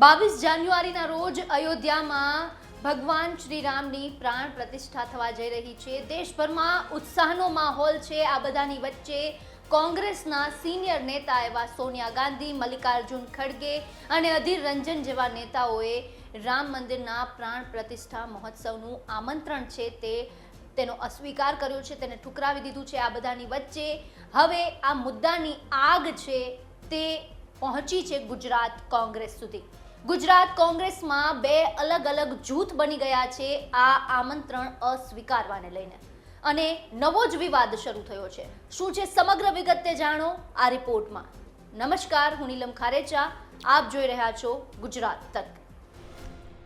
બાવીસ જાન્યુઆરીના રોજ અયોધ્યામાં ભગવાન શ્રીરામની પ્રાણ પ્રતિષ્ઠા થવા જઈ રહી છે. દેશભરમાં ઉત્સાહનો માહોલ છે. આ બધાની વચ્ચે કોંગ્રેસના સિનિયર નેતા એવા સોનિયા ગાંધી, મલ્લિકાર્જુન ખડગે અને અધીર રંજન જેવા નેતાઓએ રામ મંદિરના પ્રાણ પ્રતિષ્ઠા મહોત્સવનું આમંત્રણ છે તે તેનો અસ્વીકાર કર્યો છે, તેને ઠુકરાવી દીધું છે. આ બધાની વચ્ચે હવે આ મુદ્દાની આગ છે તે પહોંચી છે ગુજરાત કોંગ્રેસ સુધી. ગુજરાત કોંગ્રેસમાં બે અલગ અલગ જૂથ બની ગયા છે આ આમંત્રણ અસ્વીકારવાને લઈને. અને નવો જ વિવાદ શરૂ થયો છે. શું છે સમગ્ર વિગત તે જાણો? આ રિપોર્ટમાં. નમસ્કાર, હું નીલમ ખારેચા. આપ જોઈ રહ્યા છો ગુજરાત તક.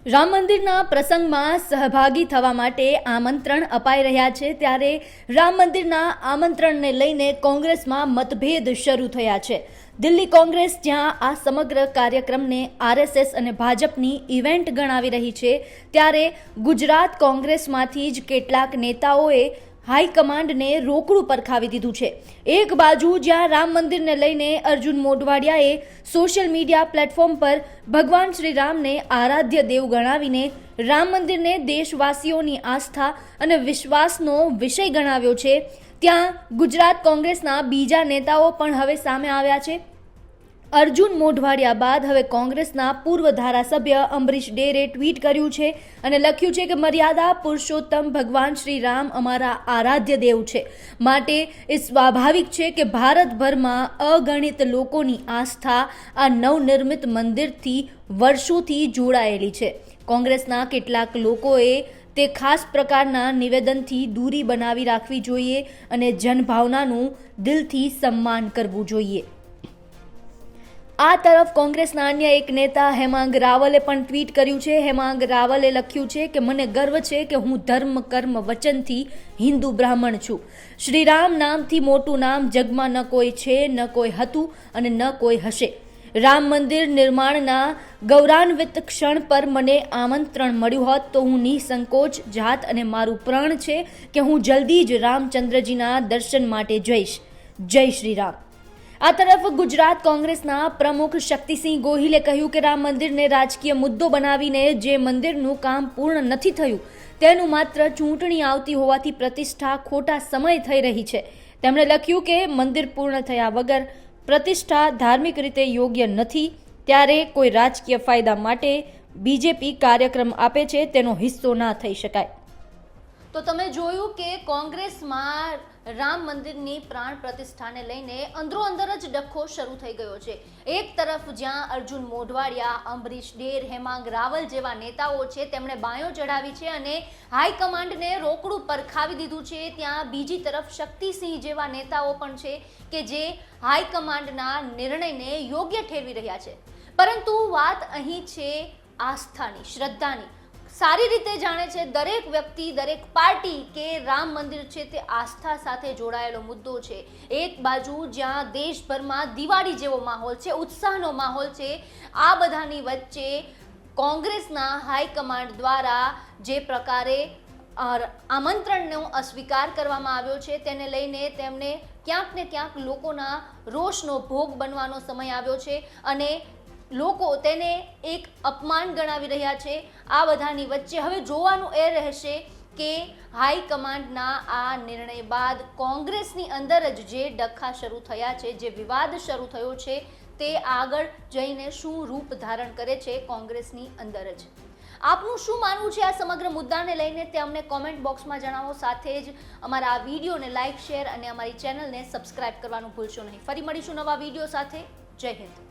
રામ મંદિરના પ્રસંગમાં સહભાગી થવા માટે આમંત્રણ અપાઈ રહ્યા છે ત્યારે રામ મંદિરના આમંત્રણને લઈને કોંગ્રેસમાં મતભેદ શરૂ થયા છે. દિલ્હી કોંગ્રેસ જ્યાં આ સમગ્ર કાર્યક્રમને આરએસએસ અને ભાજપની ઇવેન્ટ ગણાવી રહી છે, ત્યારે ગુજરાત કોંગ્રેસમાંથી જ કેટલાક નેતાઓએ હાઈકમાન્ડને રોકડું પરખાવી દીધું છે. એક બાજુ જ્યાં રામ મંદિરને લઈને અર્જુન મોઢવાડિયાએ સોશિયલ મીડિયા પ્લેટફોર્મ પર ભગવાન શ્રી રામને આરાધ્ય દેવ ગણાવીને રામ મંદિરને દેશવાસીઓની આસ્થા અને વિશ્વાસનો વિષય ગણાવ્યો છે, ત્યાં ગુજરાત કોંગ્રેસના બીજા નેતાઓ પણ હવે સામે આવ્યા છે. અર્જુન મોઢવાડિયા બાદ હવે કોંગ્રેસના પૂર્વ ધારાસભ્ય અંબરીશ ડેરે ટ્વીટ કર્યું છે અને લખ્યું છે કે મર્યાદા પુરુષોત્તમ ભગવાન શ્રી રામ અમારા આરાધ્ય દેવ છે. માટે એ સ્વાભાવિક છે કે ભારતભરમાં અગણિત લોકોની આસ્થા આ નવનિર્મિત મંદિરથી વર્ષોથી જોડાયેલી છે. કોંગ્રેસના કેટલાક લોકોએ તે ખાસ પ્રકારના નિવેદનથી દૂરી બનાવી રાખવી જોઈએ અને જનભાવનાનું દિલથી સન્માન કરવું જોઈએ. આ તરફ કોંગ્રેસના અન્ય એક નેતા હેમાંગ રાવલે પણ ટ્વીટ કર્યું છે. હેમાંગ રાવલે લખ્યું છે કે, મને ગર્વ છે કે હું ધર્મ, કર્મ, વચનથી હિન્દુ બ્રાહ્મણ છું. શ્રીરામ નામથી મોટું નામ જગમાં ન કોઈ છે, ન કોઈ હતું અને ન કોઈ હશે. રામ મંદિર નિર્માણના ગૌરાન્વિત ક્ષણ પર મને આમંત્રણ મળ્યું હોત તો હું નિસંકોચ જાત અને મારું પ્રણ છે કે હું જલ્દી જ રામચંદ્રજીના દર્શન માટે જઈશ. જય શ્રી રામ આ તરફ ગુજરાત કોંગ્રેસના પ્રમુખ શક્તિસિંહ ગોહિલે કહ્યું કે રામ મંદિરને રાજકીય મુદ્દો બનાવીને જે મંદિરનું કામ પૂર્ણ નથી થયું, તેનું માત્ર ચૂંટણી આવતી હોવાથી પ્રતિષ્ઠા ખોટા સમય થઈ રહી છે. તેમણે લખ્યું કે મંદિર પૂર્ણ થયા વગર પ્રતિષ્ઠા ધાર્મિક રીતે યોગ્ય નથી, ત્યારે કોઈ રાજકીય ફાયદા માટે બીજેપી કાર્યક્રમ આપે છે, તેનો હિસ્સો ના થઈ શકાય. તો તમે જોયું કે કોંગ્રેસમાં રામ મંદિરની પ્રાણ પ્રતિષ્ઠાને લઈને અંદરો અંદર જ ડખો શરૂ થઈ ગયો છે. એક તરફ જ્યાં અર્જુન મોઢવાડિયા, અંબરીશ ડેર, હેમાંગ રાવલ જેવા નેતાઓ છે, તેમણે બાયો ચઢાવી છે અને હાઈકમાન્ડને રોકડું પરખાવી દીધું છે. ત્યાં બીજી તરફ શક્તિસિંહ જેવા નેતાઓ પણ છે કે જે હાઈકમાન્ડના નિર્ણયને યોગ્ય ઠેરવી રહ્યા છે. પરંતુ વાત અહીં છે આસ્થાની, શ્રદ્ધાની. સારી રીતે જાણે છે દરેક વ્યક્તિ, દરેક પાર્ટી કે રામ મંદિર છે તે આસ્થા સાથે જોડાયેલો મુદ્દો છે. એક બાજુ જ્યાં દેશભરમાં દિવાળી જેવો માહોલ છે, ઉત્સાહનો માહોલ છે, આ બધાની વચ્ચે કોંગ્રેસના હાઈકમાન્ડ દ્વારા જે પ્રકારે આમંત્રણનો અસ્વીકાર કરવામાં આવ્યો છે, તેને લઈને તેમને ક્યાંક ને ક્યાંક લોકોના રોષનો ભોગ બનવાનો સમય આવ્યો છે અને લોકો તેને એક અપમાન ગણાવી રહ્યા છે. આ બધાની વચ્ચે હવે જોવાનું એ રહેશે કે હાઈકમાન્ડના આ નિર્ણય બાદ કોંગ્રેસની અંદર જ જે ડખા શરૂ થયા છે, જે વિવાદ શરૂ થયો છે, તે આગળ જઈને શું રૂપ ધારણ કરે છે કોંગ્રેસની અંદર જ. આપનું શું માનવું છે આ સમગ્ર મુદ્દાને લઈને તે અમને કોમેન્ટ બોક્સમાં જણાવો. સાથે જ અમારા આ વિડીયોને લાઇક શેર અને અમારી ચેનલને સબસ્ક્રાઇબ કરવાનું ભૂલશો નહીં. ફરી મળીશું નવા વીડિયો સાથે. જય હિન્દ.